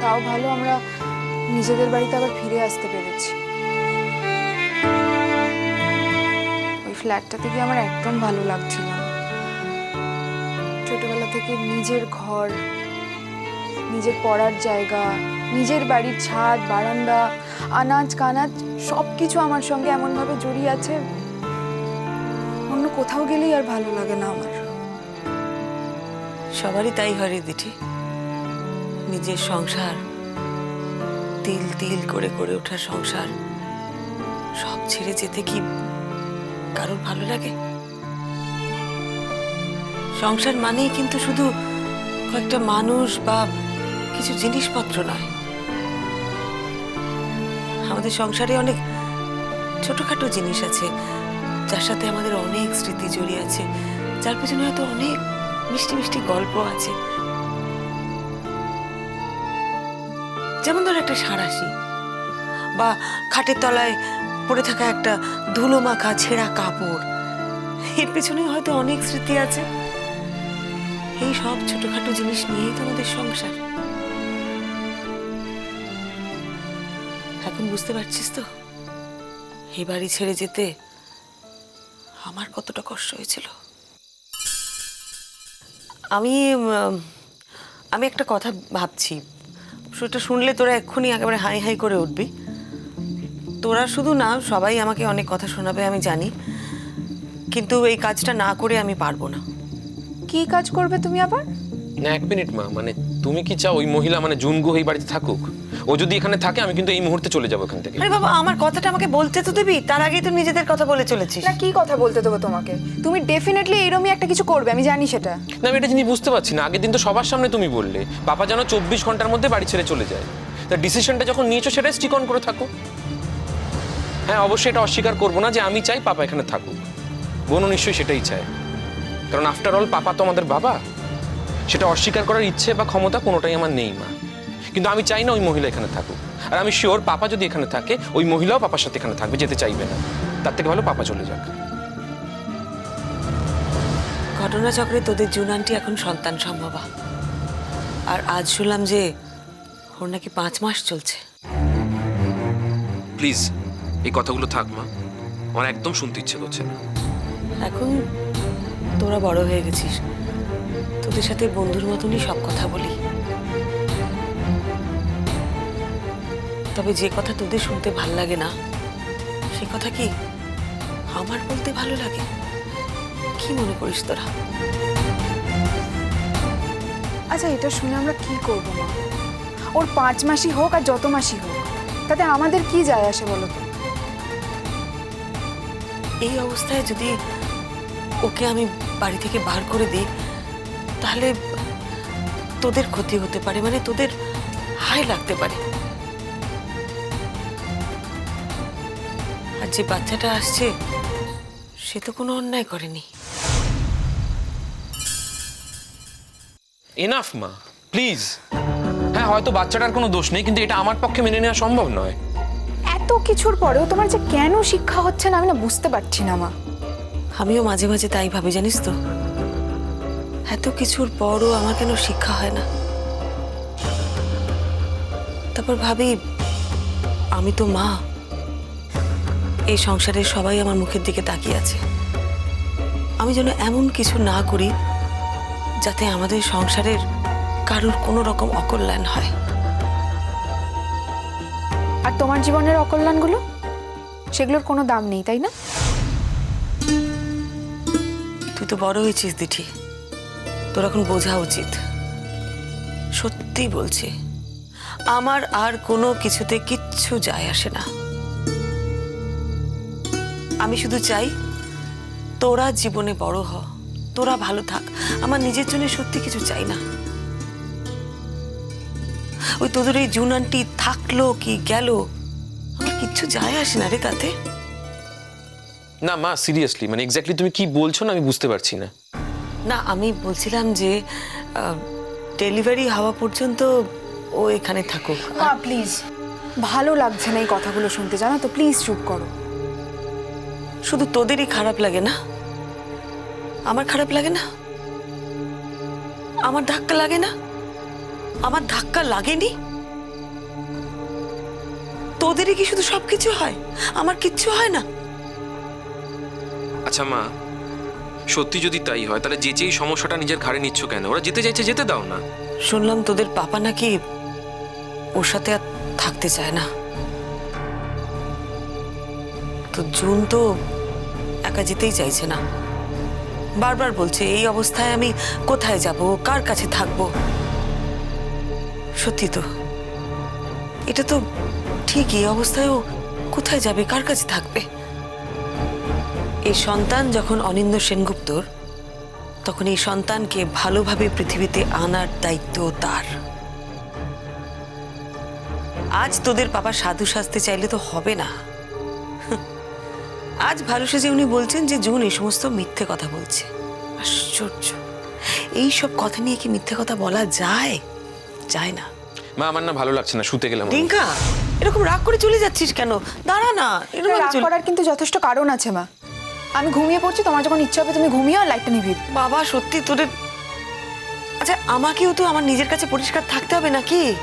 তাও ভালো আমরা নিজেদের বাড়িতে আবার ফিরে আসতে পেরেছি। ওই ফ্ল্যাটটা থেকে আমার একদম ভালো লাগছিল ছোটবেলা থেকে নিজের ঘর, নিজের পড়ার জায়গা, নিজের বাড়ির ছাদ, বারান্দা, আনাজ, কানাজ সব কিছু আমার সঙ্গে এমনভাবে জড়িয়ে আছে, অন্য কোথাও গেলেই আর ভালো লাগে না আমার। সবারই তাই হয় দিঠি। নিজের সংসার, তিল তিল করে করে ওঠা সংসার, সব ছেড়ে যেতে কি কারোর ভালো লাগে? সংসার মানেই কিন্তু শুধু কয়েকটা মানুষ বা কিছু জিনিসপত্র নয়। আমাদের সংসারে অনেক ছোটখাটো জিনিস আছে, যার সাথে আমাদের অনেক স্মৃতি জড়িয়ে আছে, যার পেছনে হয়তো অনেক মিষ্টি মিষ্টি গল্প আছে। যেমন ধর একটা সাঁড়াশি বা খাটের তলায় পড়ে থাকা একটা ধুলো মাখা ছেঁড়া কাপড়, এর পেছনে হয়তো অনেক স্মৃতি আছে। এই সব ছোটখাটো জিনিস নিয়েই তো আমাদের সংসার। এখন বুঝতে পারছিস তো? এই বাড়ি ছেড়ে যেতে আমার কতটা কষ্ট হয়েছিল। আমি আমি একটা কথা ভাবছি। সেটা শুনলে তোরা এক্ষুনি একেবারে হাই হাই করে উঠবি। তোরা শুধু না, সবাই আমাকে অনেক কথা শোনাবে, আমি জানি। কিন্তু এই কাজটা না করে আমি পারব না। কি কাজ করবে তুমি আবার? না এক মিনিট মা মানে তুমি কি চাও ওই মহিলা মানে জুনগু এই বাড়িতে থাকুক? ও যদি এখানে থাকে আমি কিন্তু এই মুহূর্তে চলে যাব এখান থেকে। আরে বাবা আমার কথাটা আমাকে বলতে তো দিবি? তার আগেই তো নিজেদের কথা বলে চলেছিস। না কি কথা বলতে দেবো তোমাকে? তুমি ডেফিনেটলি এরমই একটা কিছু করবে আমি জানি সেটা। না আমি এটা জিনিস বুঝতে পারছি না। আগের দিন তো সবার সামনে তুমি বললে বাবা যেন চব্বিশ ঘণ্টার মধ্যে বাড়ি ছেড়ে চলে যায়। তা ডিসিশনটা যখন নিয়েছো সেটা স্টিক অন করে থাকো। হ্যাঁ অবশ্যই এটা অস্বীকার করব না যে আমি চাই পাপা এখানে থাকুক। বোনও নিশ্চয়ই সেটাই চায়। কারণ আফটার অল পাপা তো আমাদের বাবা। সেটা অস্বীকার করার ইচ্ছে বা ক্ষমতা কোনোটাই আমার নেই মা। কিন্তু আমি চাই না ওই মহিলা এখানে থাকুক। আর আমি শিওর পাপা যদি এখানে থাকে ওই মহিলাও পাপার সাথে এখানে থাকবে যেতে চাইবে না। তার থেকে ভালো পাপা চলে যাক। ঘটনাচক্রে তোদের জুনানটি এখন সন্তান সম্ভবা। আর আজ শুনলাম যে ওর নাকি পাঁচ মাস চলছে। প্লিজ এই কথাগুলো থাক মা। আমার একদম শুনতে ইচ্ছে করছে না। এখন তোরা বড় হয়ে গেছিস। তোদের সাথে বন্ধুর মতনই সব কথা বলি। তবে যে কথা তোদের শুনতে ভালো লাগে না সে কথা কি আমার বলতে ভালো লাগে? কি মনে করিস তোরা? আচ্ছা এটা শুনে আমরা কি করব মা? ওর পাঁচ মাসই হোক আর যত মাসই হোক তাতে আমাদের কি যায় আসে বলো তো? এই অবস্থায় যদি ওকে আমি বাড়ি থেকে বার করে দিই তাহলে তোদের ক্ষতি হতে পারে মানে তোদের হাই লাগতে পারে। আর যে বাচ্চাটা আসছে সে তো কোনো অন্যায় করেনি। এনাফ মা প্লিজ হ্যাঁ হয়তো বাচ্চাটার কোনো দোষ নেই কিন্তু এটা আমার পক্ষে মেনে নেওয়া সম্ভব নয়। এত কিছুর পরেও তোমার যে কেন শিক্ষা হচ্ছে না আমি না বুঝতে পারছি না মা। আমিও মাঝে মাঝে তাই ভাবি জানিস তো? এত কিছুর পরও আমার কেন শিক্ষা হয় না? তারপর ভাবি আমি তো মা। এই সংসারের সবাই আমার মুখের দিকে তাকিয়ে আছে। আমি যেন এমন কিছু না করি যাতে আমাদের সংসারের কারোর কোনো রকম অকল্যাণ হয়। আর তোমার জীবনের অকল্যাণগুলো? সেগুলোর কোনো দাম নেই তাই না? তুই তো বড় হয়েছিস দিঠি। তোর এখন বোঝা উচিত। সত্যি বলছি, আমার আর কোনো কিছুতে কিচ্ছু যায় আসে না। আমি শুধু চাই, তোরা জীবনে বড় হ, তোরা ভালো থাক, আমার নিজের জন্য সত্যি কিছু চাই না। ওই তোদের এই জুনানটি থাকল কি গেল, আমার কিচ্ছু যায় আসে না রে তাতে। না, মা সিরিয়াসলি মানে এক্স্যাক্টলি তুমি কি বলছো না আমি বুঝতে পারছি না। না আমি বলছিলাম যে ডেলিভারি হওয়া পর্যন্ত ও এখানে থাকুক। মা প্লিজ ভালো লাগছে না এই কথাগুলো শুনতে জানো তো? প্লিজ চুপ করো। শুধু তোদেরই খারাপ লাগে না? আমার খারাপ লাগে না? আমার ধাক্কা লাগে না? আমার ধাক্কা লাগেনি? তোদেরই কি শুধু সব কিছু হয়? আমার কিচ্ছু হয় না? আচ্ছা মা সত্যি যদি তাই হয়, তাহলে যে যেই সমস্যাটা নিজের ঘাড়ে নিচ্ছ কেন? ওরা যেতে চাইছে, যেতে দাও না। শুনলাম তোদের পাপা নাকি ওর সাথে আর থাকতে চায় না। তো জুন তো একা যেতেই চাইছে না। বারবার বলছে, এই অবস্থায় আমি কোথায় যাব? কার কাছে থাকব? সত্যি তো। এটা তো ঠিক এই অবস্থায় ও কোথায় যাবে? কার কাছে থাকবে? এই সন্তান যখন অনিন্দ সেনগুপ্তর তখন এই সন্তানকে ভালোভাবে পৃথিবীতে আনার দায়িত্ব তার। আজ তোদের বাবা সাধু সাজতে চাইলে তো হবে না। আজ ভালো সেজে উনি বলছেন যে জুন এই সমস্ত মিথ্যে কথা বলছে। আশ্চর্য। এই সব কথা নিয়ে কি মিথ্যে কথা বলা যায়? যায় না। মা আমার না ভালো লাগছে না শুতে গেলাম। রিঙ্কা এরকম রাগ করে চলে যাচ্ছিস কেন? দাঁড়া না এরকম রাগ করার কিন্তু যথেষ্ট কারণ আছে মা। আমি ঘুমিয়ে পড়ছি তোমার যখন ইচ্ছা হবে তুমি ঘুমিয়ে আর লাইটটা নিভিয়ে বাবা সত্যি তোদের আচ্ছা আমাকেও তো আমার নিজের কাছে পরিষ্কার থাকতে হবে নাকি?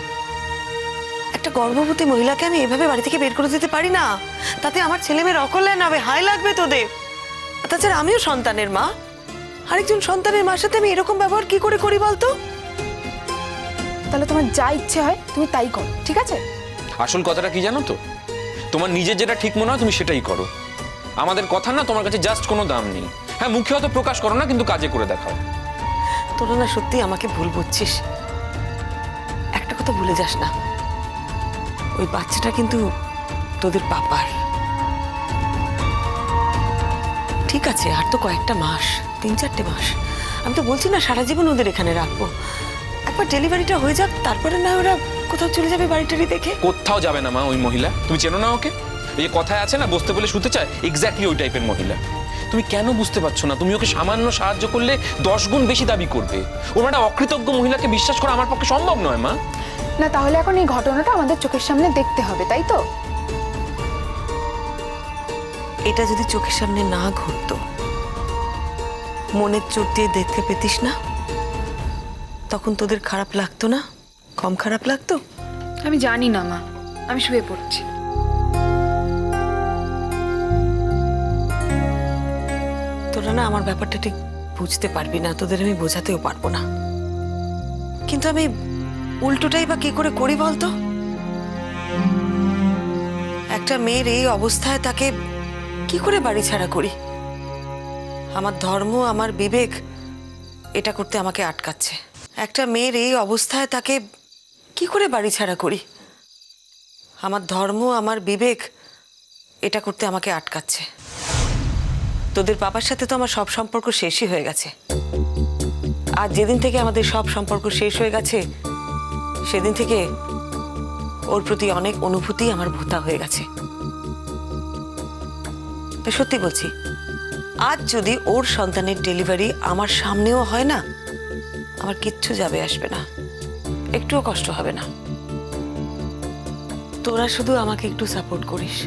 একটা গর্ভবতী মহিলাকে আমি এভাবে বাড়ি থেকে বের করে দিতে পারি না। তাতে আমার ছেলে মেয়ের অকল্যাণ হবে হাই লাগবে তোদের। তাছাড়া আমিও সন্তানের মা। আরেকজন সন্তানের মার সাথে আমি এরকম ব্যবহার কি করে করি বলতো? তাহলে তোমার যা ইচ্ছে হয় তুমি তাই করো ঠিক আছে? আসল কথাটা কি জানো তো? তোমার নিজের যেটা ঠিক মনে হয় তুমি সেটাই করো। আমাদের কথা না তোমার কাছে জাস্ট কোনো দাম নেই। হ্যাঁ মুখে হয়তো প্রকাশ করো না কিন্তু কাজে করে দেখাও। তোরা না সত্যি আমাকে ভুল বুঝছিস। একটা কথা ভুলে যাস না। ওই বাচ্চাটা কিন্তু তোদের পাপার। ঠিক আছে আর তো কয়েকটা মাস তিন চারটে মাস। আমি তো বলছি না সারা জীবন ওদের এখানে রাখব। একবার ডেলিভারিটা হয়ে যাক তারপরে না ওরা কোথাও চলে যাবে বাড়ি টাড়ি দেখে। কোথাও যাবে না মা ওই মহিলা। তুমি চেনো না ওকে? এই যে কথায় আছে না বসতে বলে শুতে চায়? এক্স্যাক্টলি ওই টাইপের মহিলা। তুমি কেন বুঝতে পারছ না? তুমি ওকে সামান্য সাহায্য করলে দশ গুণ বেশি দাবি করবে। ওর একটা অকৃতজ্ঞ মহিলাকে বিশ্বাস করা আমার পক্ষে সম্ভব নয় মা। না তাহলে এখন এই ঘটনাটা আমাদের চোখের সামনে দেখতে হবে তাই তো? এটা যদি চোখের সামনে না ঘটতো মনের চোখ দিয়ে দেখতে পেতিস না? তখন তোদের খারাপ লাগতো না? কম খারাপ লাগতো? আমি জানি না মা। আমি শুয়ে পড়ছি। না, আমার ব্যাপারটা ঠিক বুঝতে পারবি না, তোদের আমি বোঝাতেও পারব না। কিন্তু আমি উল্টোটাই বা কি করে করি বলতো? একটা মেয়ের এই অবস্থায় তাকে কি করে বাড়ি ছাড়া করি? আমার ধর্ম, আমার বিবেক, এটা করতে আমাকে আটকাচ্ছে। একটা মেয়ের এই অবস্থায় তাকে কি করে বাড়ি ছাড়া করি? আমার ধর্ম, আমার বিবেক, এটা করতে আমাকে আটকাচ্ছে। তোদের বাবার সাথে তো আমার সব সম্পর্ক শেষই হয়ে গেছে। আর যেদিন থেকে আমাদের সব সম্পর্ক শেষ হয়ে গেছে, সেদিন থেকে ওর প্রতি অনেক অনুভূতি আমার ভোতা হয়ে গেছে। সত্যি বলছি, আজ যদি ওর সন্তানের ডেলিভারি আমার সামনেও হয় না, আমার কিচ্ছু যাবে আসবে না। একটুও কষ্ট হবে না। তোরা শুধু আমাকে একটু সাপোর্ট করিস।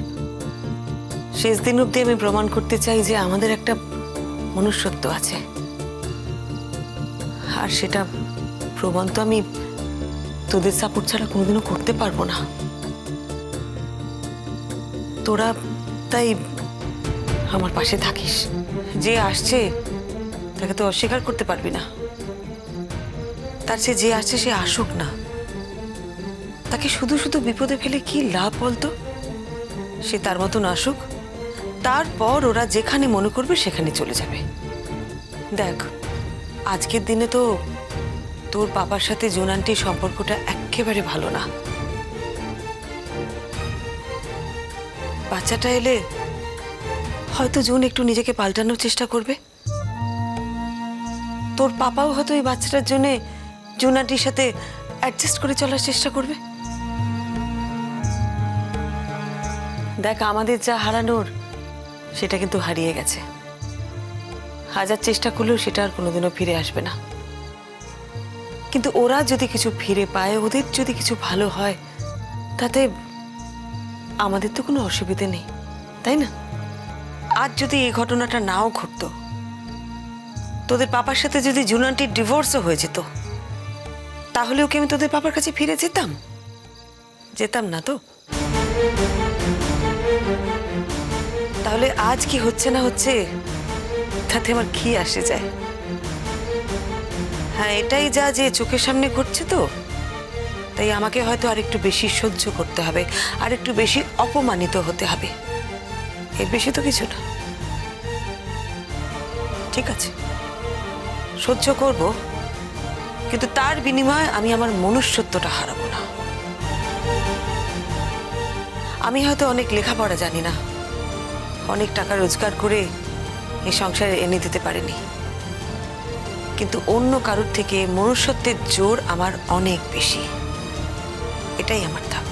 শেষ দিন অব্দি আমি প্রমাণ করতে চাই যে আমাদের একটা মনুষ্যত্ব আছে। আর সেটা প্রমাণ তো আমি তোদের সাপোর্ট ছাড়া কোনোদিনও করতে পারব না। তোরা তাই আমার পাশে থাকিস। যে আসছে, তাকে তো অস্বীকার করতে পারবি না। তার সে যে আসছে, সে আসুক না। তাকে শুধু শুধু বিপদে ফেলে কি লাভ বলতো? সে তার মতন আসুক। তারপর ওরা যেখানে মনে করবে সেখানে চলে যাবে। দেখ, আজকের দিনে তো তোর বাবার সাথে জোনান্টির সম্পর্কটা একেবারে ভালো না। বাচ্চাটা এলে হয়তো জুন একটু নিজেকে পাল্টানোর চেষ্টা করবে। তোর পাপাও হয়তো এই বাচ্চাটার জন্য জুনান্টির সাথে অ্যাডজাস্ট করে চলার চেষ্টা করবে। দেখ, আমাদের যা হারানোর সেটা কিন্তু হারিয়ে গেছে। হাজার চেষ্টা করলেও সেটা আর কোনোদিনও ফিরে আসবে না। কিন্তু ওরা যদি কিছু ফিরে পায়, ওদের যদি কিছু ভালো হয়, তাতে আমাদের তো কোনো অসুবিধে নেই, তাই না? আজ যদি এই ঘটনাটা নাও ঘটতো, তোদের পাপার সাথে যদি জুনান্টির ডিভোর্সও হয়ে যেত, তাহলেও কি আমি তোদের পাপার কাছে ফিরে যেতাম? যেতাম না তো? তাহলে আজ কি হচ্ছে না হচ্ছে? তাতে আমার কি আসে যায়? হ্যাঁ এটাই যা যে চোখের সামনে ঘটছে তো। তাই আমাকে হয়তো আর একটু বেশি সহ্য করতে হবে আর একটু বেশি অপমানিত হতে হবে। এর বেশি তো কিছু না। ঠিক আছে। সহ্য করব, কিন্তু তার বিনিময়ে আমি আমার মনুষ্যত্বটা হারাবো না। আমি হয়তো অনেক লেখাপড়া জানি না। অনেক টাকা রোজগার করে এই সংসারে এনে দিতে পারেনি। কিন্তু অন্য কারোর থেকে মনুষ্যত্বের জোর আমার অনেক বেশি। এটাই আমার থাক